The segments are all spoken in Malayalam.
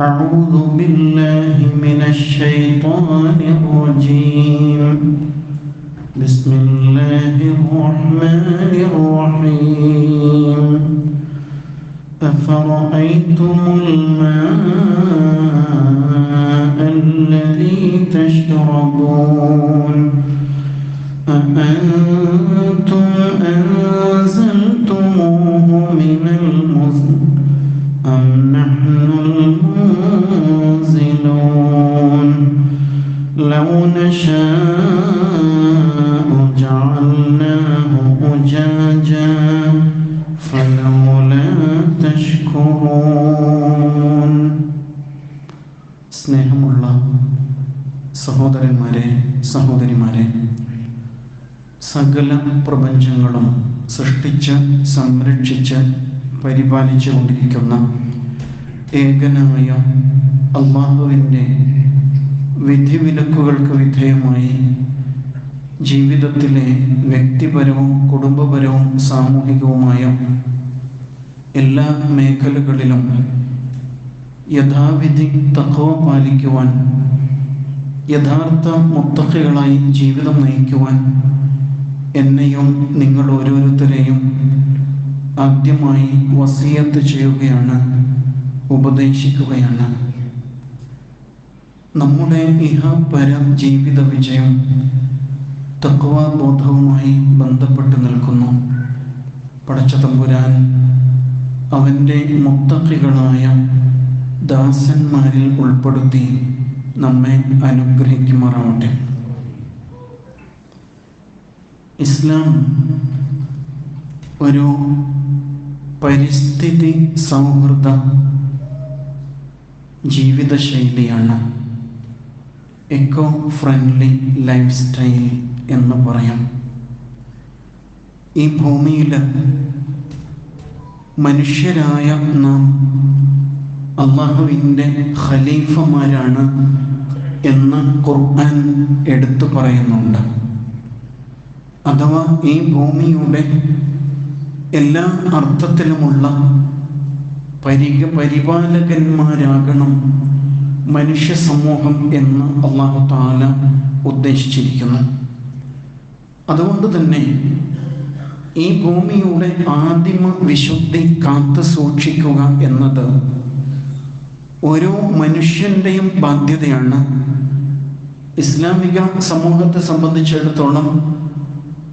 أعوذ بالله من الشيطان الرجيم. بسم الله الرحمن الرحيم. أفرأيتم الماء الذي تشربون؟ أأنتم أنزلتموه من المزن أم نحن المنزلون لو نشاء جعلناه أجاجا فلولا تشكرون സ്നേഹമുള്ള സഹോദരന്മാരെ സഹോദരിമാരെ സകല പ്രപഞ്ചങ്ങളും സൃഷ്ടിച്ച് സംരക്ഷിച്ച് പരിപാലിച്ചു കൊണ്ടിരിക്കുന്ന ഏകനായ അള്ളാഹുവിന്റെ വിധിവിലക്കുകൾക്ക് വിധേയമായി ജീവിതത്തിലെ വ്യക്തിപരവും കുടുംബപരവും സാമൂഹികവുമായ എല്ലാ മേഖലകളിലും യഥാവിധി തക്കവ പാലിക്കുവാൻ യഥാർത്ഥ മുത്തഖകളായി ജീവിതം നയിക്കുവാൻ എന്നെയും നിങ്ങൾ ഓരോരുത്തരെയും ആദ്യമായി വസീയത്ത് ചെയ്യുകയാണ് ഉപദേശിക്കുകയാണ്. നമ്മുടെ ഇഹ പര ജീവിത വിജയം തക്വാബോധവുമായി ബന്ധപ്പെട്ട് നിൽക്കുന്നു. പടച്ച തമ്പുരാൻ അവന്റെ മുത്തക്കികളായ ദാസന്മാരിൽ ഉൾപ്പെടുത്തി നമ്മെ അനുഗ്രഹിക്കുമാറാവട്ടെ. ഇസ്ലാം ഒരു പരിസ്ഥിതി സൗഹൃദ ജീവിതശൈലിയാണ് എക്കോ ഫ്രണ്ട്ലി ലൈഫ് സ്റ്റൈൽ എന്ന് പറയാം. ഈ ഭൂമിയിൽ മനുഷ്യരായ നാം അള്ളാഹുവിന്റെ ഖലീഫമാരാണ് എന്ന് ഖുർആൻ എടുത്തു പറയുന്നുണ്ട്. അഥവാ ഈ ഭൂമിയുടെ എല്ലാ അർത്ഥത്തിലുമുള്ള പരിക പരിപാലകന്മാരാകണം മനുഷ്യ സമൂഹം എന്ന് അള്ളാഹു താല ഉദ്ദേശിച്ചിരിക്കുന്നു. അതുകൊണ്ട് തന്നെ ഈ ഭൂമിയുടെ ആദിമ വിശുദ്ധി കാത്തു സൂക്ഷിക്കുക എന്നത് ഓരോ മനുഷ്യന്റെയും ബാധ്യതയാണ്. ഇസ്ലാമിക സമൂഹത്തെ സംബന്ധിച്ചിടത്തോളം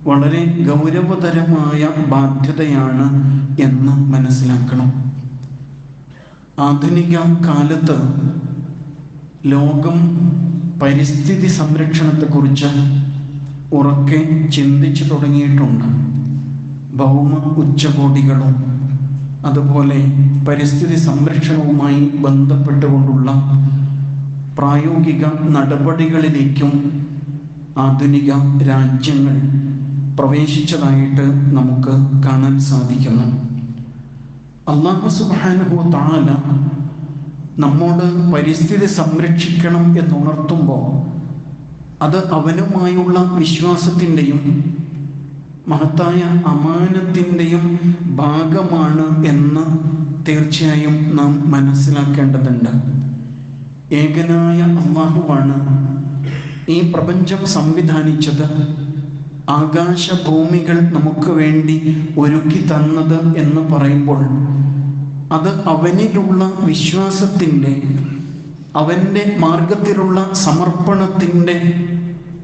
വളരെ ഗൗരവതരമായ ബാധ്യതയാണ് എന്ന് മനസ്സിലാക്കണം. ആധുനിക കാലത്ത് ലോകം പരിസ്ഥിതി സംരക്ഷണത്തെക്കുറിച്ച് ഉറക്കെ ചിന്തിച്ചു തുടങ്ങിയിട്ടുണ്ട്. ഭൗമ ഉച്ചകോടികളും അതുപോലെ പരിസ്ഥിതി സംരക്ഷണവുമായി ബന്ധപ്പെട്ടുകൊണ്ടുള്ള പ്രായോഗിക നടപടികളിലേക്കും ആധുനിക രാജ്യങ്ങൾ പ്രവേശിച്ചതായിട്ട് നമുക്ക് കാണാൻ സാധിക്കുന്നു. അള്ളാഹു സുബാനുഭവ താല നമ്മോട് പരിസ്ഥിതി സംരക്ഷിക്കണം എന്നുണർത്തുമ്പോൾ അത് അവനുമായുള്ള വിശ്വാസത്തിന്റെയും മഹത്തായ അമാനത്തിന്റെയും ഭാഗമാണ് എന്ന് തീർച്ചയായും നാം മനസ്സിലാക്കേണ്ടതുണ്ട്. ഏകനായ അള്ളാഹുവാണ് ഈ പ്രപഞ്ചം സംവിധാനിച്ചത്. ആകാശഭൂമികൾ നമുക്ക് വേണ്ടി ഒരുക്കി തന്നത് എന്ന് പറയുമ്പോൾ അത് അവനിലുള്ള വിശ്വാസത്തിന്റെ അവന്റെ മാർഗത്തിലുള്ള സമർപ്പണത്തിന്റെ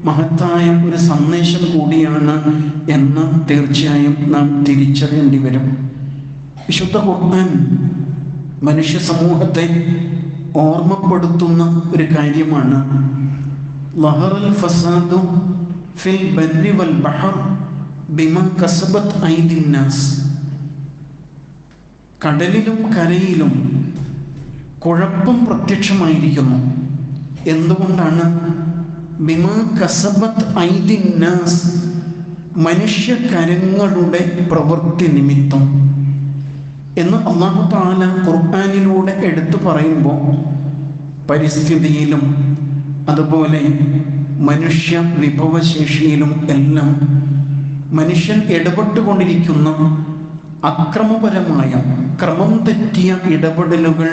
മഹത്തായ ഒരു സന്ദേശം കൂടിയാണ് എന്ന് തീർച്ചയായും നാം തിരിച്ചറിയേണ്ടി വരും. വിശുദ്ധ ഖുർആൻ മനുഷ്യ സമൂഹത്തെ ഓർമ്മപ്പെടുത്തുന്ന ഒരു കാര്യമാണ്. ലഹറൽ ഫസാദു ഫിൽ ബർരി വൽ ബഹർ ബിമ കസബത്ത് ഐദിൻ നാസ് കടലിലും കരയിലും കുഴപ്പം പ്രത്യക്ഷമായിരിക്കുന്നു. എന്തുകൊണ്ടാണ്? ബിമ കസബത്ത് ഐദിൻ നാസ് മനുഷ്യ കരങ്ങളുടെ പ്രവൃത്തി നിമിത്തം. എന്ന് അള്ളാഹു താല ഖുർആാനിലൂടെ എടുത്തു പറയുമ്പോൾ പരിസ്ഥിതിയിലും അതുപോലെ മനുഷ്യ വിഭവശേഷിയിലും എല്ലാം മനുഷ്യൻ ഇടപെട്ടുകൊണ്ടിരിക്കുന്ന അക്രമപരമായ ക്രമം തെറ്റിയ ഇടപെടലുകൾ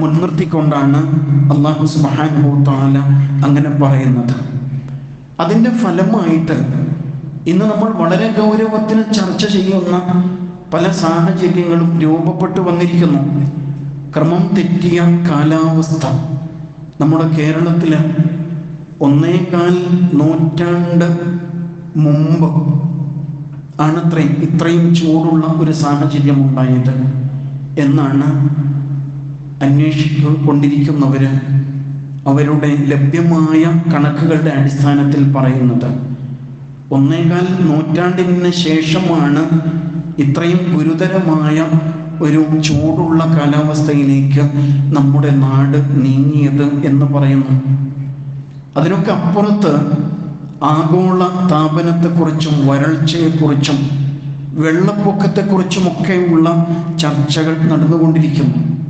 മുൻനിർത്തിക്കൊണ്ടാണ് അള്ളാഹു സുബാനുഭവത്താല അങ്ങനെ പറയുന്നത്. അതിന്റെ ഫലമായിട്ട് ഇന്ന് നമ്മൾ വളരെ ഗൗരവത്തിന് ചർച്ച ചെയ്യുന്ന പല സാഹചര്യങ്ങളും രൂപപ്പെട്ടു വന്നിരിക്കുന്നു. ക്രമം തെറ്റിയ കാലാവസ്ഥ നമ്മുടെ കേരളത്തിൽ ഒന്നേകാൽ നൂറ്റാണ്ട് മുമ്പ് ആണത്രയും ഇത്രയും ചൂടുള്ള ഒരു സാഹചര്യം ഉണ്ടായത് എന്നാണ് അന്വേഷിക്കൊണ്ടിരിക്കുന്നവർ അവരുടെ ലഭ്യമായ കണക്കുകളുടെ അടിസ്ഥാനത്തിൽ പറയുന്നത്. ഒന്നേകാൽ നൂറ്റാണ്ടിന് ശേഷമാണ് ഇത്രയും ഗുരുതരമായ ഒരു ചൂടുള്ള കാലാവസ്ഥയിലേക്ക് നമ്മുടെ നാട് നീങ്ങിയത് എന്ന് പറയുന്നു. അതിനൊക്കെ അപ്പുറത്ത് ആഗോള താപനത്തെക്കുറിച്ചും വരൾച്ചയെക്കുറിച്ചും വെള്ളപ്പൊക്കത്തെക്കുറിച്ചുമൊക്കെയുള്ള ചർച്ചകൾ നടന്നുകൊണ്ടിരിക്കുന്നു.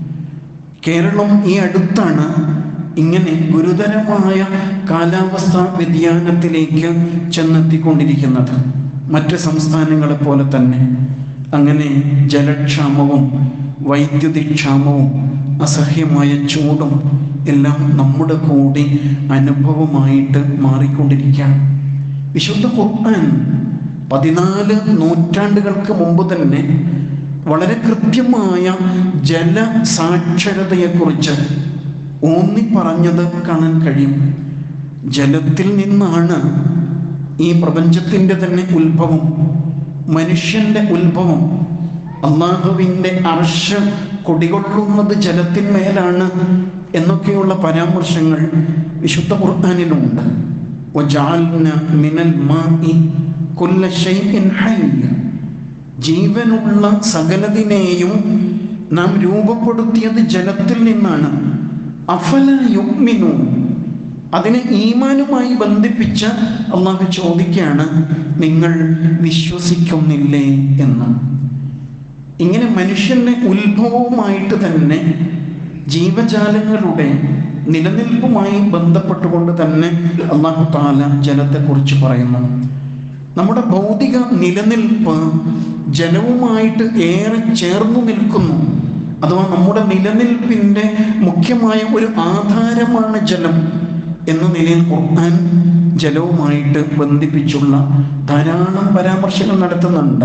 കേരളം ഈ അടുത്താണ്. ഇങ്ങനെ ഗുരുതരമായ കാലാവസ്ഥാ വ്യതിയാനത്തിലേക്ക് ചെന്നെത്തിക്കൊണ്ടിരിക്കുന്നത്. മറ്റ് സംസ്ഥാനങ്ങളെ പോലെ തന്നെ. അങ്ങനെ ജലക്ഷാമവും വൈദ്യുതി ക്ഷാമവും അസഹ്യമായ ചൂടും എല്ലാം നമ്മുടെ കൂടി അനുഭവമായിട്ട് മാറിക്കൊണ്ടിരിക്കുകയാണ്. വിശുദ്ധ ഖുർആൻ പതിനാല് നൂറ്റാണ്ടുകൾക്ക് മുമ്പ് തന്നെ വളരെ കൃത്യമായ ജല ജലസാക്ഷരതയെക്കുറിച്ച് ഊന്നി പറഞ്ഞത് കാണാൻ കഴിയും. ജലത്തിൽ നിന്നാണ് ഈ പ്രപഞ്ചത്തിന്റെ തന്നെ ഉത്ഭവം മനുഷ്യന്റെ ഉത്ഭവം. അള്ളാഹുവിന്റെ അർഷ കൊടികൊള്ളുന്നത് ജലത്തിന്മേലാണ്. എന്നൊക്കെയുള്ള പരാമർശങ്ങൾ വിശുദ്ധ ഖുർആാനിലുണ്ട്. ജീവനുള്ള സകലതിനെയും നാം രൂപപ്പെടുത്തിയത് ജലത്തിൽ നിന്നാണ്. അഫല യുഗ്മിനു അതിനെ ഈമാനുമായി ബന്ധിപ്പിച്ച അള്ളാഹു ചോദിക്കുകയാണ് നിങ്ങൾ വിശ്വസിക്കുന്നില്ലേ? എന്ന്. ഇങ്ങനെ മനുഷ്യന്റെ ഉത്ഭവവുമായിട്ട് തന്നെ ജീവജാലങ്ങളുടെ നിലനിൽപ്പുമായി ബന്ധപ്പെട്ടുകൊണ്ട് തന്നെ അള്ളാഹു താല ജലത്തെക്കുറിച്ച് പറയുന്നു. നമ്മുടെ ഭൗതിക നിലനിൽപ്പ് ജലവുമായിട്ട് ഏറെ ചേർന്നു നിൽക്കുന്നു. അഥവാ നമ്മുടെ നിലനിൽപ്പിന്റെ മുഖ്യമായ ഒരു ആധാരമാണ് ജലം എന്ന നിലയിൽ ഖുർആൻ ജലവുമായിട്ട് ബന്ധിപ്പിച്ചുള്ള ധാരാളം പരാമർശങ്ങൾ നടത്തുന്നുണ്ട്.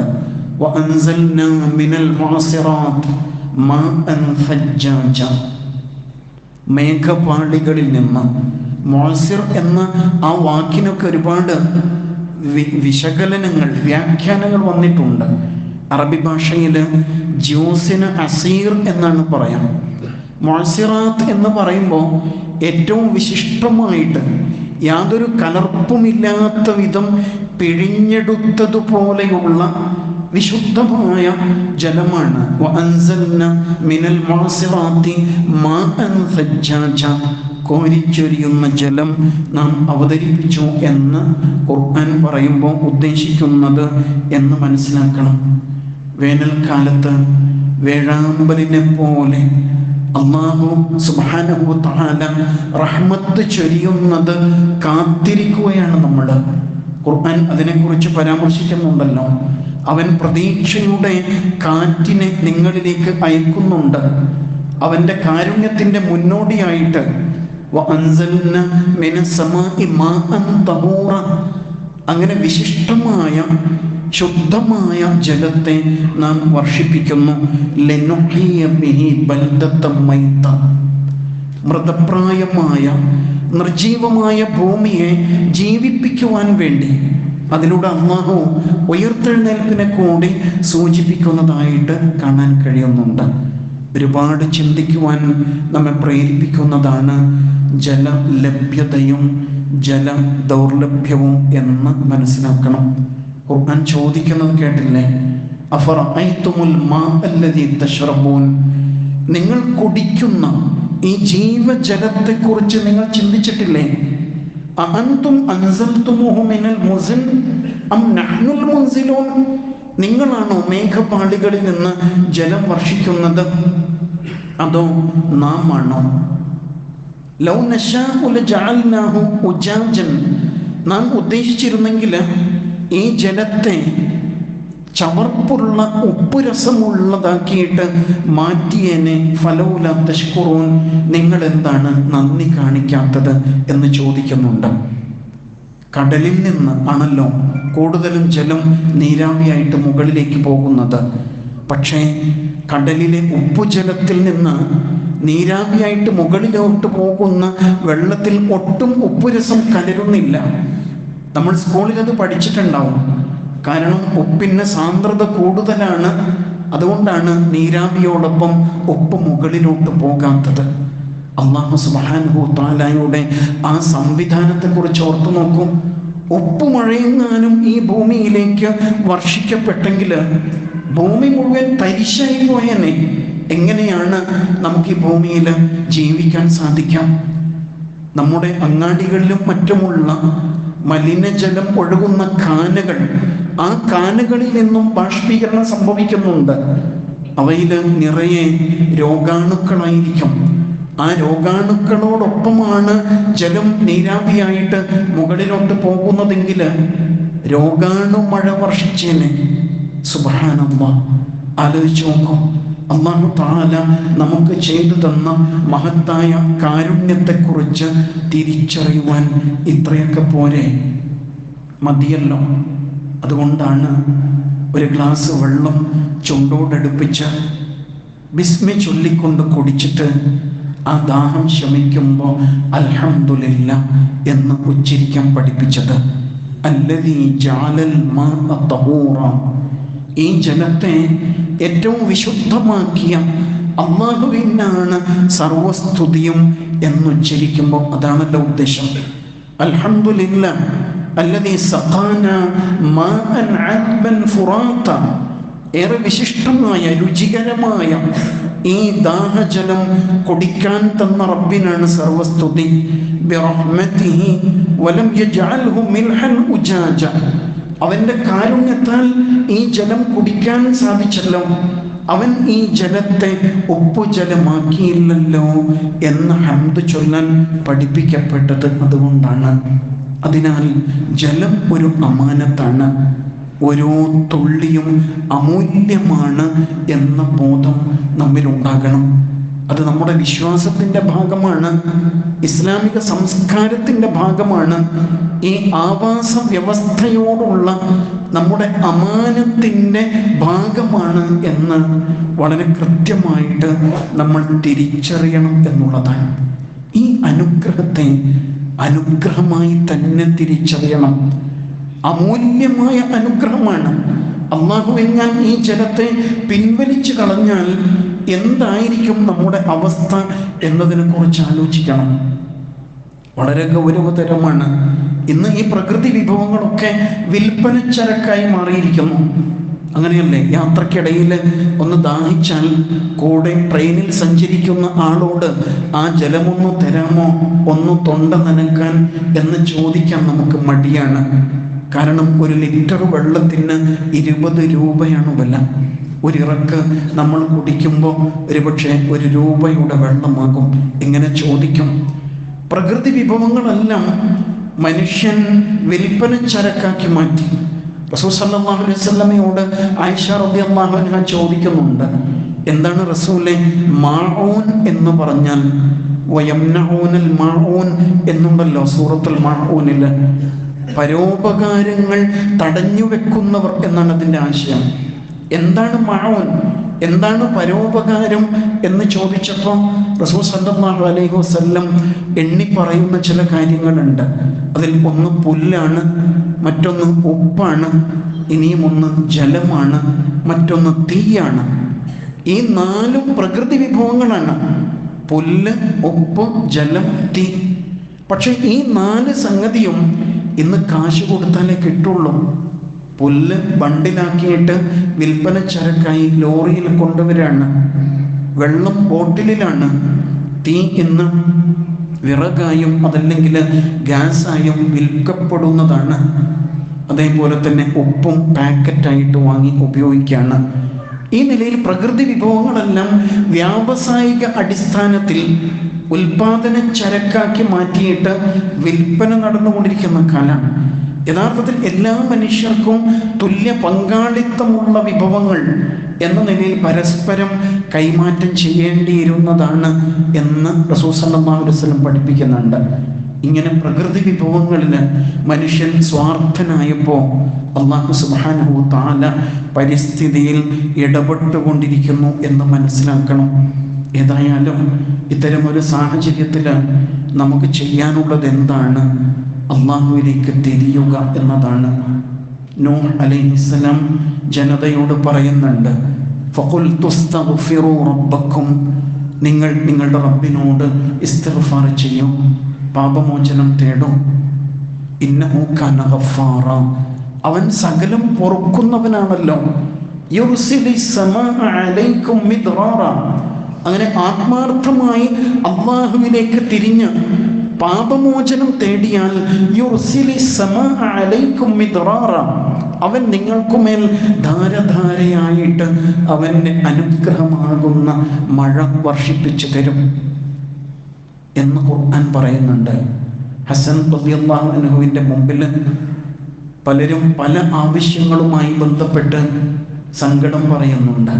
മേഘപാളികളിൽ നിന്ന്. മോസിർ എന്ന ആ വാക്കിനൊക്കെ ഒരുപാട് വിശകലനങ്ങൾ വ്യാഖ്യാനങ്ങൾ വന്നിട്ടുണ്ട്. അറബി ഭാഷയിൽ ജ്യൂസിന് അസീർ എന്നാണ് പറയാം. മോസിറാത്ത് എന്ന് പറയുമ്പോൾ ഏറ്റവും വിശിഷ്ടമായിട്ട് യാതൊരു കലർപ്പുമില്ലാത്ത വിധം പിഴിഞ്ഞെടുത്തതുപോലെയുള്ള വിശുദ്ധമായ ജലമാണ്. മിനൽ കോരിച്ചൊരിയുന്ന ജലം നാം അവതരിപ്പിച്ചു എന്ന് ഖുർആൻ പറയുമ്പോൾ ഉദ്ദേശിക്കുന്നത് എന്ന് മനസ്സിലാക്കണം. വേനൽക്കാലത്ത് വേഴാമ്പലിനെ പോലെ അള്ളാഹു സുബാനഹു താല റഹ്മത്ത് ചൊരിയുന്നത് കാത്തിരിക്കുകയാണ് നമ്മൾ ഖുർആൻ അതിനെക്കുറിച്ച് പരാമർശിക്കുന്നുണ്ടല്ലോ. അവൻ പ്രതീക്ഷയുടെ കാറ്റിനെ നിങ്ങളിലേക്ക് അയക്കുന്നുണ്ട്. അവന്റെ കാരുണ്യത്തിന്റെ മുന്നോടിയായിട്ട് അങ്ങനെ വിശിഷ്ടമായ ശുദ്ധമായ ജലത്തെ നാം വർഷിപ്പിക്കുന്നു. മൃതപ്രായമായ നിർജീവമായ ഭൂമിയെ ജീവിപ്പിക്കുവാൻ വേണ്ടി അതിലൂടെ അള്ളാഹു ഉയർത്തെഴുന്നേൽപ്പിനെ കൂടി സൂചിപ്പിക്കുന്നതായിട്ട് കാണാൻ കഴിയുന്നുണ്ട്. ഒരുപാട് ചിന്തിക്കുവാൻ നമ്മെ പ്രേരിപ്പിക്കുന്നതാണ് ജലലഭ്യതയും ജല ദൗർലഭ്യവും എന്ന് മനസ്സിലാക്കണം. ഖുർആൻ ചോദിക്കുന്നത് കേട്ടില്ലേ? നിങ്ങൾ കുടിക്കുന്ന ഈ ജീവജലത്തെക്കുറിച്ച് നിങ്ങൾ ചിന്തിച്ചിട്ടില്ലേ? അഅൻതും അൻസൽതുമുഹു മിനൽ മുസിൻ അം നഹ്നുൽ മുൻസിലൂൻ. നിങ്ങളാണോ മേഘപാളികളിൽ നിന്ന് ജലം വർഷിക്കുന്നത്? അതോ നാം ആണോ ലൗ നശാഹു ഉജാജൻ. നാം ഉദ്ദേശിച്ചിരുന്നെങ്കിൽ ഈ ജലത്തെ ചവർപ്പുള്ള ഉപ്പുരസമുള്ളതാക്കിയിട്ട് മാറ്റിയനെ ഫലവുല തഷ്കുറൂൻ നിങ്ങൾ എന്താണ് നന്ദി കാണിക്കാത്തത് എന്ന് ചോദിക്കുന്നുണ്ട്. കടലിൽ നിന്ന് ആണല്ലോ കൂടുതലും ജലം നീരാവിയായിട്ട് മുകളിലേക്ക് പോകുന്നത്. പക്ഷേ കടലിലെ ഉപ്പുജലത്തിൽ നിന്ന് നീരാവിയായിട്ട് മുകളിലോട്ട് പോകുന്ന വെള്ളത്തിൽ ഒട്ടും ഉപ്പുരസം കലരുന്നില്ല. നമ്മൾ സ്കൂളിൽ അത് പഠിച്ചിട്ടുണ്ടാവും. കാരണം ഉപ്പിന് സാന്ദ്രത കൂടുതലാണ്. അതുകൊണ്ടാണ് നീരാവിയോടൊപ്പം ഉപ്പ് മുകളിലോട്ട് പോകാത്തത്. അള്ളാഹു താലായുടെ ആ സംവിധാനത്തെക്കുറിച്ച് ഓർത്തു നോക്കൂ. ഉപ്പ് മഴയെങ്ങാനും ഈ ഭൂമിയിലേക്ക് വർഷിക്കപ്പെട്ടെങ്കിൽ ഭൂമി മുഴുവൻ തരിശായി പോയനെ. എങ്ങനെയാണ് നമുക്ക് ഈ ഭൂമിയിൽ ജീവിക്കാൻ സാധിക്കാം? നമ്മുടെ അങ്ങാടികളിലും മറ്റുമുള്ള മലിനജലം ഒഴുകുന്ന കാനകൾ ആ കാലുകളിൽ നിന്നും ബാഷ്പീകരണം സംഭവിക്കുന്നുണ്ട്. അവയിൽ നിറയെ രോഗാണുക്കളായിരിക്കും. ആ രോഗാണുക്കളോടൊപ്പമാണ് ജലം നീരാവിയായിട്ട് മുകളിലോട്ട് പോകുന്നതെങ്കിൽ രോഗാണു മഴ വർഷിച്ചേനെ. സുബാനമ്മ ആലോചിച്ച് നോക്കും. അള്ളാഹു താല നമുക്ക് ചെയ്തു തന്ന മഹത്തായ കാരുണ്യത്തെക്കുറിച്ച് തിരിച്ചറിയുവാൻ ഇത്രയൊക്കെ പോരെ. മതിയല്ലോ. അതുകൊണ്ടാണ് ഒരു ഗ്ലാസ് വെള്ളം ചുണ്ടോടടുപ്പിച്ച് ബിസ്മി ചൊല്ലിക്കൊണ്ട് കുടിച്ചിട്ട് ആ ദാഹം ശമിക്കുമ്പോൾ അലഹമില്ല എന്ന് ഉച്ചരിക്കാൻ പഠിപ്പിച്ചത്. അല്ലതീ ഈ ജലത്തെ ഏറ്റവും വിശുദ്ധമാക്കിയ അള്ളാഹുവിനാണ് സർവസ്തുതിയും എന്നുച്ചരിക്കുമ്പോൾ അതാണല്ലോ ഉദ്ദേശം. അൽഹംദുലില്ല അല്ലതീ സഖാന മാഅൻ അൻബൻ ഫുറാത്ത. ഏറെ വിശിഷ്ടമായ രുചികരമായ ഈ ദാഹജലം കുടിക്കാൻ തന്ന റബ്ബിനാണ് സർവസ്തുതി. അവന്റെ കാരുണ്യത്താൽ ഈ ജലം കുടിക്കാൻ സാധിച്ചല്ലോ. അവൻ ഈ ജലത്തെ ഉപ്പുജലമാക്കിയില്ലല്ലോ എന്ന് ഹംദ് ചൊല്ലാൻ പഠിപ്പിക്കപ്പെട്ടത് അതുകൊണ്ടാണ്. അതിനാൽ ജലം ഒരു അമാനത്താണ് ഓരോ തുള്ളിയും അമൂല്യമാണ് എന്ന ബോധം നമ്മിൽ ഉണ്ടാകണം അത് നമ്മുടെ വിശ്വാസത്തിന്റെ ഭാഗമാണ് ഇസ്ലാമിക സംസ്കാരത്തിന്റെ ഭാഗമാണ്. ഈ ആവാസ വ്യവസ്ഥയോടുള്ള നമ്മുടെ അമാനത്തിന്റെ ഭാഗമാണ് എന്ന് വളരെ കൃത്യമായിട്ട് നമ്മൾ തിരിച്ചറിയണം എന്നുള്ളതാണ്. ഈ അനുഗ്രഹത്തെ അനുഗ്രഹമായി തന്നെ തിരിച്ചറിയണം. അമൂല്യമായ അനുഗ്രഹമാണ്. അള്ളാഹുവെ ഞാൻ ഈ ജലത്തെ പിൻവലിച്ചു കളഞ്ഞാൽ എന്തായിരിക്കും നമ്മുടെ അവസ്ഥ എന്നതിനെ കുറിച്ച് ആലോചിക്കണം. വളരെ ഗൗരവതരമാണ്. ഇന്ന് ഈ പ്രകൃതി വിഭവങ്ങളൊക്കെ വിൽപ്പന ചരക്കായി മാറിയിരിക്കുന്നു. അങ്ങനെയല്ലേ? യാത്രക്കിടയിൽ ഒന്ന് ദാഹിച്ചാൽ കൂടെ ട്രെയിനിൽ സഞ്ചരിക്കുന്ന ആളോട് ആ ജലമൊന്ന് തരാമോ? ഒന്ന് തൊണ്ട നനക്കാൻ എന്ന് ചോദിക്കാൻ നമുക്ക് മടിയാണ്. കാരണം ഒരു ലിറ്റർ വെള്ളത്തിന് ഇരുപത് രൂപയാണ് വില. ഒരിറക്ക് നമ്മൾ കുടിക്കുമ്പോൾ ഒരുപക്ഷെ ഒരു രൂപയുടെ വെള്ളമാകും. ഇങ്ങനെ ചോദിക്കും. പ്രകൃതി വിഭവങ്ങളെല്ലാം മനുഷ്യൻ വിൽപ്പന ചരക്കാക്കി മാറ്റി. റസൂൽ സല്ലല്ലാഹു അലൈഹി വസല്ലമയോട് ആയിഷ റളിയല്ലാഹു അൻഹ ചോദിക്കുന്നുണ്ട് എന്താണ് റസൂലെ? മാഊൻ എന്ന് പറഞ്ഞാൽ വയംനഊനൽ മാഊൻ എന്നുണ്ടല്ലോ സൂറത്തുൽ മാഊനിൽ പരോപകാരങ്ങൾ തടഞ്ഞു വെക്കുന്നവർ എന്നാണ് അതിന്റെ ആശയം. എന്താണ് മാഊൻ? എന്താണ് പരോപകാരം എന്ന് ചോദിച്ചപ്പോൾ റസൂൽ സല്ലല്ലാഹു അലൈഹി വസല്ലം എണ്ണി പറയുന്ന ചില കാര്യങ്ങളുണ്ട്. അതിൽ ഒന്ന് പുല്ലാണ് മറ്റൊന്ന് ഉപ്പാണ് ഇനിയും ഒന്ന് ജലമാണ് മറ്റൊന്ന് തീയാണ്. ഈ നാലും പ്രകൃതി വിഭവങ്ങളാണ്. പുല്ല് ഉപ്പ് ജലം തീ. പക്ഷെ ഈ നാല് സംഗതിയും ഇന്ന് കാശ് കൊടുത്താലേ കിട്ടുള്ളൂ. പുല്ല് ബണ്ടിലാക്കിയിട്ട് വിൽപ്പന ചരക്കായി ലോറിയിൽ കൊണ്ടുവരാണ്. വെള്ളം ബോട്ടിലിലാണ്. തീ ഇന്ന് വിറകായും അതല്ലെങ്കിൽ ഗ്യാസായും വിൽക്കപ്പെടുന്നതാണ്. അതേപോലെ തന്നെ ഉപ്പും പാക്കറ്റായിട്ട് വാങ്ങി ഉപയോഗിക്കുകയാണ്. ഈ നിലയിൽ പ്രകൃതി വിഭവങ്ങളെല്ലാം വ്യാവസായിക അടിസ്ഥാനത്തിൽ ഉൽപാദന ചരക്കാക്കി മാറ്റിയിട്ട് വിൽപ്പന നടന്നുകൊണ്ടിരിക്കുന്ന കാലമാണ് യഥാർത്ഥത്തിൽ എല്ലാ മനുഷ്യർക്കും തുല്യ പങ്കാളിത്തമുള്ള വിഭവങ്ങൾ എന്ന നിലയിൽ പരസ്പരം കൈമാറ്റം ചെയ്യേണ്ടിയിരുന്നതാണ് എന്ന് റസൂസല്ലാ വസ്ലം പഠിപ്പിക്കുന്നുണ്ട്. ഇങ്ങനെ പ്രകൃതി വിഭവങ്ങളിൽ മനുഷ്യൻ സ്വാർത്ഥനായപ്പോൾ അള്ളാഹു സുബാനഹു താല പരിസ്ഥിതിയിൽ ഇടപെട്ടുകൊണ്ടിരിക്കുന്നു എന്ന് മനസ്സിലാക്കണം. ഏതായാലും ഇത്തരം ഒരു സാഹചര്യത്തിൽ നമുക്ക് ചെയ്യാനുള്ളത് എന്താണ്? അള്ളാഹുവിലേക്ക് തിരിയുക എന്നതാണ്. നൂ അലൈഹിസ്സലാം ജനതയോട് പറയുന്നുണ്ട്. റബ്ബക്കും. നിങ്ങൾ നിങ്ങളുടെ റബ്ബിനോട് ഇസ്തിഗ്ഫാർ ചെയ്യും. പാപമോചനം തേടും. ഇന്നഹു കാന ഗഫാറ. അവൻ സകലം പൊറുക്കുന്നവനാണല്ലോ. യുർസിലി സമാ അലൈക്കും അങ്ങനെ ആത്മാർത്ഥമായി അള്ളാഹുവിലേക്ക് തിരിഞ്ഞ് പാപമോചനം തേടിയാൽ അവൻ നിങ്ങൾക്കുമേൽ ധാരധാരയായിട്ട് അവന് അനുഗ്രഹമാകുന്ന മഴ വർഷിപ്പിച്ചു തരും എന്ന് ഖുർആൻ പറയുന്നുണ്ട്. ഹസൻ അൻഹുവിന്റെ മുമ്പിൽ പലരും പല ആവശ്യങ്ങളുമായി ബന്ധപ്പെട്ട് സങ്കടം പറയുന്നുണ്ട്.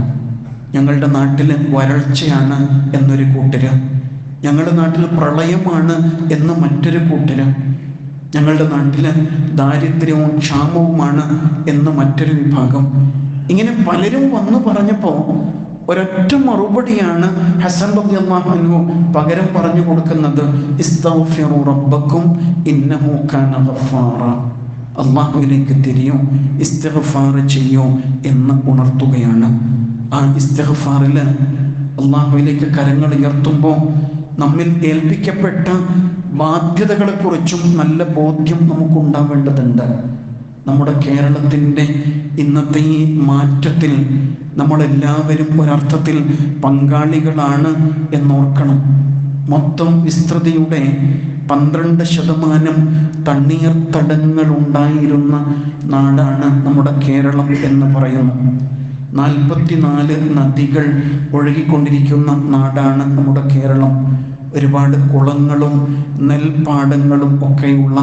ഞങ്ങളുടെ നാട്ടിൽ വരൾച്ചയാണ് എന്നൊരു കൂട്ടര് ഞങ്ങളുടെ നാട്ടിൽ പ്രളയമാണ് എന്ന് മറ്റൊരു കൂട്ടര്. ഞങ്ങളുടെ നാട്ടിൽ ദാരിദ്ര്യവും ക്ഷാമവുമാണ് എന്ന് മറ്റൊരു വിഭാഗം. ഇങ്ങനെ പലരും വന്നു പറഞ്ഞപ്പോൾ ഒരൊറ്റ മറുപടിയാണ് ഹസൻ അൻഹു പകരം പറഞ്ഞു കൊടുക്കുന്നത് ഇസ്തഗ്ഫിറു റബ്ബക്കും ഇന്നഹു കാന തിരിയോ ഇസ്തിഗ്ഫാർ ചെയ്യോ എന്ന് ഉണർത്തുകയാണ്. ആ ഇസ്തിഗ്ഫാറിൽ അള്ളാഹുവിലേക്ക് കരങ്ങൾ ഉയർത്തുമ്പോൾ നമ്മിൽ ഏൽപ്പിക്കപ്പെട്ട ബാധ്യതകളെക്കുറിച്ചും നല്ല ബോധ്യം നമുക്കുണ്ടാവേണ്ടതുണ്ട്. നമ്മുടെ കേരളത്തിന്റെ ഇന്നത്തെ ഈ മാറ്റത്തിൽ നമ്മളെല്ലാവരും ഒരർത്ഥത്തിൽ പങ്കാളികളാണ് എന്നോർക്കണം. മൊത്തം വിസ്തൃതിയുടെ പന്ത്രണ്ട് ശതമാനം തണ്ണീർത്തടങ്ങൾ ഉണ്ടായിരുന്ന നാടാണ് നമ്മുടെ കേരളം എന്ന് പറയുന്നു. നാൽപ്പത്തിനാല് നദികൾ ഒഴുകിക്കൊണ്ടിരിക്കുന്ന നാടാണ് നമ്മുടെ കേരളം. ഒരുപാട് കുളങ്ങളും നെൽപ്പാടങ്ങളും ഒക്കെയുള്ള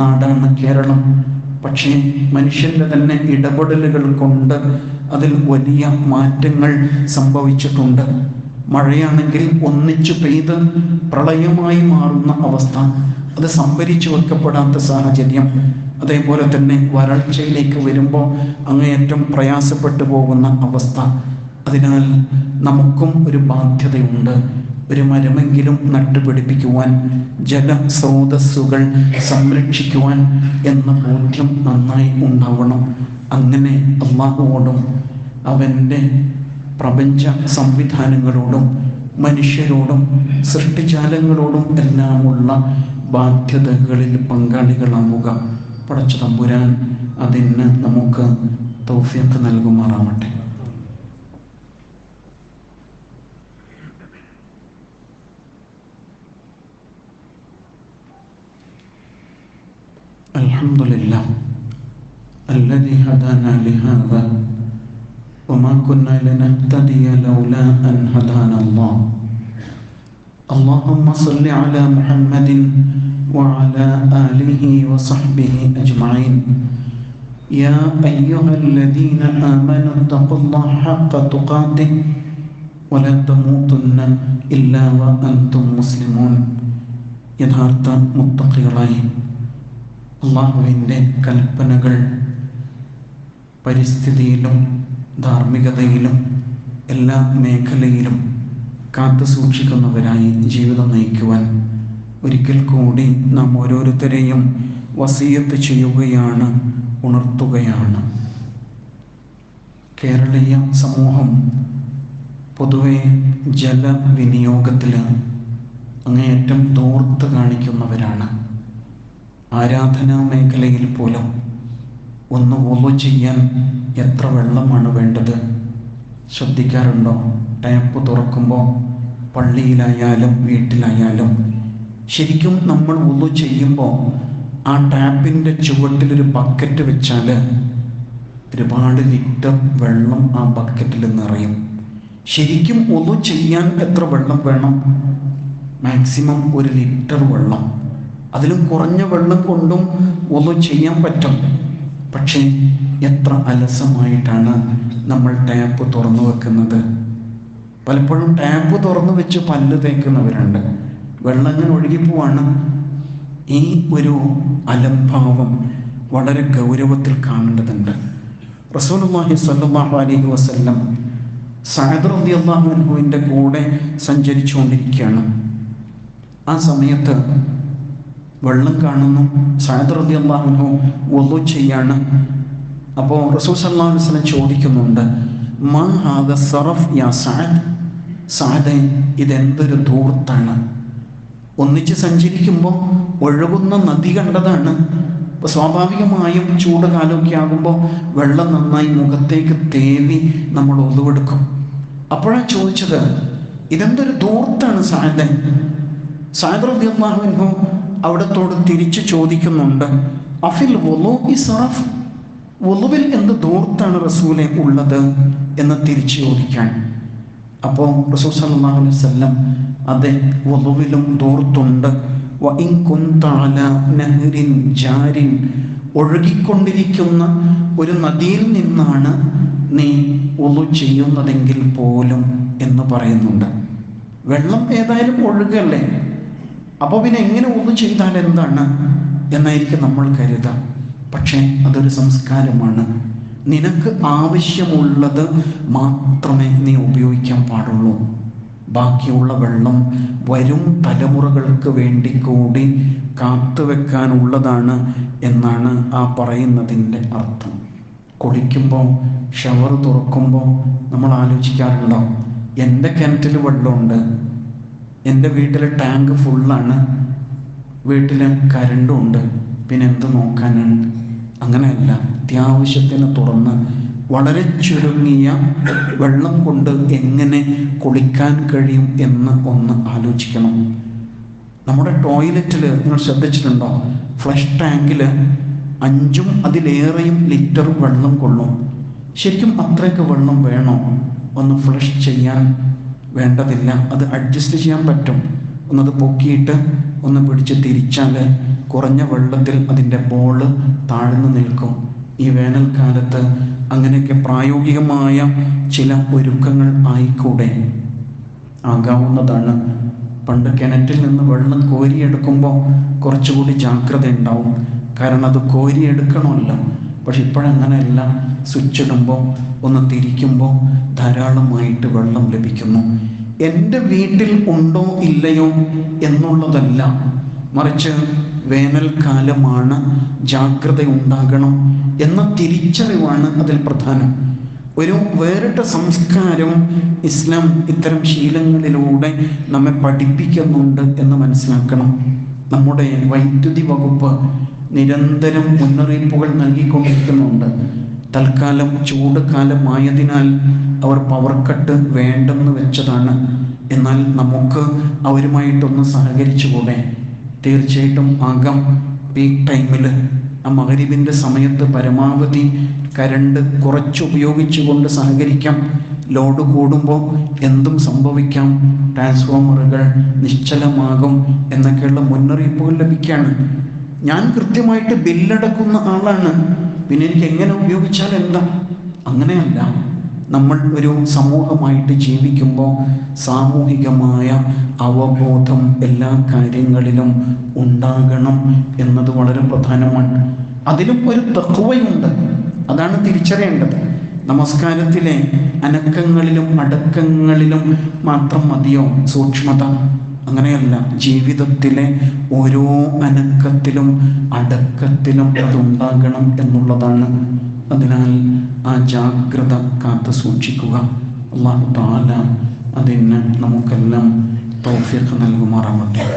നാടാണ് കേരളം. പക്ഷേ മനുഷ്യന്റെ തന്നെ ഇടപെടലുകൾ കൊണ്ട് അതിൽ വലിയ മാറ്റങ്ങൾ സംഭവിച്ചിട്ടുണ്ട്. മഴയാണെങ്കിൽ ഒന്നിച്ചു പെയ്ത് പ്രളയമായി മാറുന്ന അവസ്ഥ. അത് സംഭരിച്ചു വെക്കപ്പെടാത്ത സാഹചര്യം. അതേപോലെ തന്നെ വരൾച്ചയിലേക്ക് വരുമ്പോൾ അങ്ങേയറ്റം പ്രയാസപ്പെട്ടു പോകുന്ന അവസ്ഥ. അതിനാൽ നമുക്കും ഒരു ബാധ്യതയുണ്ട്. ഒരു മരമെങ്കിലും നട്ടുപിടിപ്പിക്കുവാൻ ജലസ്രോതസ്സുകൾ സംരക്ഷിക്കുവാൻ എന്ന ബോധ്യം നന്നായി ഉണ്ടാവണം. അങ്ങനെ അള്ളാഹുവോടും അവന്റെ പ്രപഞ്ച സംവിധാനങ്ങളോടും മനുഷ്യരോടും സൃഷ്ടിജാലങ്ങളോടും എല്ലാമുള്ള ബാധ്യതകളിൽ പങ്കാളികളാവുക പടച്ചു തമ്പുരാൻ അതിന് നമുക്ക് തൗഫിയൊക്കെ നൽകുമാറാവട്ടെ الحمد لله الذي هدانا لهذا وما كنا لنهتدي لولا أن هدانا الله اللهم صل على محمد وعلى آله وصحبه أجمعين يا أيها الذين آمنوا اتقوا الله حق تقاته ولا تموتن إلا وأنتم مسلمون യഥാർത്ഥ മുത്തക്കികളായി അള്ളാഹുവിൻ്റെ കൽപ്പനകൾ പരിസ്ഥിതിയിലും ധാർമ്മികതയിലും എല്ലാ മേഖലയിലും കാത്തു സൂക്ഷിക്കുന്നവരായി ജീവിതം നയിക്കുവാൻ ഒരിക്കൽ കൂടി നാം ഓരോരുത്തരെയും വസീയത്ത് ചെയ്യുകയാണ് ഉണർത്തുകയാണ്. കേരളീയ സമൂഹം പൊതുവെ ജലവിനിയോഗത്തിൽ അങ്ങേയറ്റം തോർത്ത് കാണിക്കുന്നവരാണ്. ആരാധനാ മേഖലയിൽ പോലും ഒന്ന് ഒന്നു ചെയ്യാൻ എത്ര വെള്ളമാണ് വേണ്ടത്? ശ്രദ്ധിക്കാറുണ്ടോ? ടാപ്പ് തുറക്കുമ്പോൾ പള്ളിയിലായാലും വീട്ടിലായാലും ശരിക്കും നമ്മൾ ഒന്നു ചെയ്യുമ്പോൾ ആ ടാപ്പിന്റെ ചുവട്ടിലൊരു ബക്കറ്റ് വെച്ചാൽ ഒരുപാട് ലിറ്റർ വെള്ളം ആ ബക്കറ്റിൽ നിറയും. ശരിക്കും ഒന്നു ചെയ്യാൻ എത്ര വെള്ളം വേണം? മാക്സിമം ഒരു ലിറ്റർ വെള്ളം. അതിലും കുറഞ്ഞ വെള്ളം കൊണ്ടും ഒന്നും ചെയ്യാൻ പറ്റും. പക്ഷേ എത്ര അലസമായിട്ടാണ് നമ്മൾ ടാപ്പ് തുറന്നു വെക്കുന്നത്? പലപ്പോഴും ടാപ്പ് തുറന്നു വെച്ച് പല്ല് തേക്കുന്നവരുണ്ട്. വെള്ളം ഇങ്ങനെ ഒഴുകിപ്പോവാണ് ഈ ഒരു അലംഭാവം വളരെ ഗൗരവത്തിൽ കാണേണ്ടതുണ്ട്. റസൂലുള്ളാഹി സ്വല്ലല്ലാഹു അലൈഹി വസല്ലം സഅദ് റളിയല്ലാഹു കൂടെ സഞ്ചരിച്ചുകൊണ്ടിരിക്കുകയാണ്. ആ സമയത്ത് വെള്ളം കാണുന്നു. സഅദ് റളിയല്ലാഹു അൻഹു ചെയ്യാണ്. അപ്പോൾ റസൂൽ സല്ലല്ലാഹു അലൈഹി വസല്ലം ചോദിക്കുന്നുണ്ട് മാ ഹാദ സറഫ് യാ സഅദ്? സഅദ് ഇതെന്തൊരു ധൂർത്താണ്. ഒന്നിച്ച് സഞ്ചരിക്കുമ്പോൾ ഒഴുകുന്ന നദി കണ്ടതാണ്. ഇപ്പൊ സ്വാഭാവികമായും ചൂട് കാലമൊക്കെ ആകുമ്പോൾ വെള്ളം നന്നായി മുഖത്തേക്ക് തേവി നമ്മൾ ഒതുവെടുക്കും. അപ്പോഴാണ് ചോദിച്ചത് ഇതെന്തൊരു ദൂർത്താണ് സാധൻ? സായദ്ഹു അവിടത്തോട് തിരിച്ചു ചോദിക്കുന്നുണ്ട് അഫിൽ സറഫ് ഒലുവിൽ എന്ത് ദൂർത്താണ് റസൂലെ ഉള്ളത്? എന്ന് തിരിച്ചു ചോദിക്കാൻ. അപ്പോൾ റസൂൽ സല്ലല്ലാഹു അലൈഹി വസല്ലം അതെ ജാരിൻ ഒഴുകിക്കൊണ്ടിരിക്കുന്ന ഒരു നദിയിൽ നിന്നാണ് നീ ഒളു ചെയ്യുന്നതെങ്കിൽ പോലും എന്ന് പറയുന്നുണ്ട്. വെള്ളം ഏതായാലും ഒഴുകല്ലേ? അപ്പോൾ പിന്നെ എങ്ങനെ ഒന്നു ചെയ്താൽ എന്താണ്? എന്നായിരിക്കും നമ്മൾ കരുതാം പക്ഷേ അതൊരു സംസ്കാരമാണ്. നിനക്ക് ആവശ്യമുള്ളത് മാത്രമേ നീ ഉപയോഗിക്കാൻ പാടുള്ളൂ. ബാക്കിയുള്ള വെള്ളം വരും തലമുറകൾക്ക് വേണ്ടി കൂടി കാത്തുവെക്കാനുള്ളതാണ് എന്നാണ് ആ പറയുന്നതിന്റെ അർത്ഥം. കുളിക്കുമ്പോൾ ഷവർ തുറക്കുമ്പോൾ നമ്മൾ ആലോചിക്കാറുണ്ടോ എന്റെ കിണറ്റിൽ വെള്ളമുണ്ട് എന്റെ വീട്ടിലെ ടാങ്ക് ഫുള്ളാണ് വീട്ടിൽ കരണ്ടും ഉണ്ട് പിന്നെ എന്ത് നോക്കാനാണ്? അങ്ങനെയല്ല. അത്യാവശ്യത്തിന് തുറന്ന് വളരെ ചുരുങ്ങിയ വെള്ളം കൊണ്ട് എങ്ങനെ കുളിക്കാൻ കഴിയും എന്ന് ഒന്ന് ആലോചിക്കണം. നമ്മുടെ ടോയ്ലറ്റിൽ നിങ്ങൾ ശ്രദ്ധിച്ചിട്ടുണ്ടോ? ഫ്ലഷ് ടാങ്കിൽ അഞ്ചും അതിലേറെയും ലിറ്റർ വെള്ളം കൊള്ളും. ശരിക്കും അത്രയൊക്കെ വെള്ളം വേണോ? ഒന്ന് ഫ്ലഷ് ചെയ്യാൻ വേണ്ടതില്ല. അത് അഡ്ജസ്റ്റ് ചെയ്യാൻ പറ്റും. ഒന്നത് പൊക്കിയിട്ട് ഒന്ന് പിടിച്ച് തിരിച്ചാൽ കുറഞ്ഞ വെള്ളത്തിൽ അതിന്റെ ബോൾ താഴ്ന്നു നിൽക്കും. ഈ വേനൽക്കാലത്ത് അങ്ങനെയൊക്കെ പ്രായോഗികമായ ചില ഒരുക്കങ്ങൾ ആയിക്കൂടെ? ആകാവുന്നതാണ്. പണ്ട് കിണറ്റിൽ നിന്ന് വെള്ളം കോരിയെടുക്കുമ്പോൾ കുറച്ചുകൂടി ജാഗ്രത ഉണ്ടാവും. കാരണം അത് കോരിയെടുക്കണമല്ലോ. പക്ഷെ ഇപ്പോഴങ്ങനെയല്ല. സ്വിച്ച് ഇടുമ്പോൾ ഒന്ന് തിരിക്കുമ്പോൾ ധാരാളമായിട്ട് വെള്ളം ലഭിക്കുന്നു. എന്റെ വീട്ടിൽ ഉണ്ടോ ഇല്ലയോ എന്നുള്ളതല്ല. മറിച്ച് വേനൽക്കാലമാണ് ജാഗ്രത ഉണ്ടാകണം എന്ന തിരിച്ചറിവാണ് അതിൽ പ്രധാനം. ഒരു വേറിട്ട സംസ്കാരം ഇസ്ലാം ഇത്തരം ശീലങ്ങളിലൂടെ നമ്മെ പഠിപ്പിക്കുന്നുണ്ട് എന്ന് മനസ്സിലാക്കണം. നമ്മുടെ വൈദ്യുതി വകുപ്പ് നിരന്തരം മുന്നറിയിപ്പുകൾ നൽകിക്കൊണ്ടിരിക്കുന്നുണ്ട്. തൽക്കാലം ചൂട് കാലമായതിനാൽ അവർ പവർ കട്ട് വേണ്ടെന്ന് വെച്ചതാണ്. എന്നാൽ നമുക്ക് അവരുമായിട്ടൊന്ന് സഹകരിച്ചുകൂടെ? തീർച്ചയായിട്ടും ആകാം. പീക്ക് ടൈമിൽ ആ മകരിവിന്റെ സമയത്ത് പരമാവധി കരണ്ട് കുറച്ച് ഉപയോഗിച്ചുകൊണ്ട് സഹകരിക്കാം. ലോഡ് കൂടുമ്പോൾ എന്തും സംഭവിക്കാം. ട്രാൻസ്ഫോമറുകൾ നിശ്ചലമാകും എന്നൊക്കെയുള്ള മുന്നറിയിപ്പുകൾ ലഭിക്കുകയാണ്. ഞാൻ കൃത്യമായിട്ട് ബില്ലടക്കുന്ന ആളാണ്. പിന്നെ എനിക്ക് എങ്ങനെ ഉപയോഗിച്ചാൽ എന്താ? അങ്ങനെയല്ല. നമ്മൾ ഒരു സമൂഹമായിട്ട് ജീവിക്കുമ്പോൾ സാമൂഹികമായ അവബോധം എല്ലാ കാര്യങ്ങളിലും ഉണ്ടാകണം എന്നത് വളരെ പ്രധാനമാണ്. അതിലും ഒരു തക്കുവയുണ്ട് അതാണ് തിരിച്ചറിയേണ്ടത്. നമസ്കാരത്തിലെ അനക്കങ്ങളിലും അടക്കങ്ങളിലും മാത്രം മതിയോ? സൂക്ഷ്മത. അങ്ങനെയല്ല. ജീവിതത്തിലെ ഓരോ അനക്കത്തിലും അടക്കത്തിലും അതുണ്ടാകണം എന്നുള്ളതാണ് അതിനാൽ ആ ജാഗ്രത കാത്തു സൂക്ഷിക്കുക. അള്ളാഹു താല അതിന് നമുക്കെല്ലാം തൗഫീഖ് നൽകുമാറാവട്ടെ.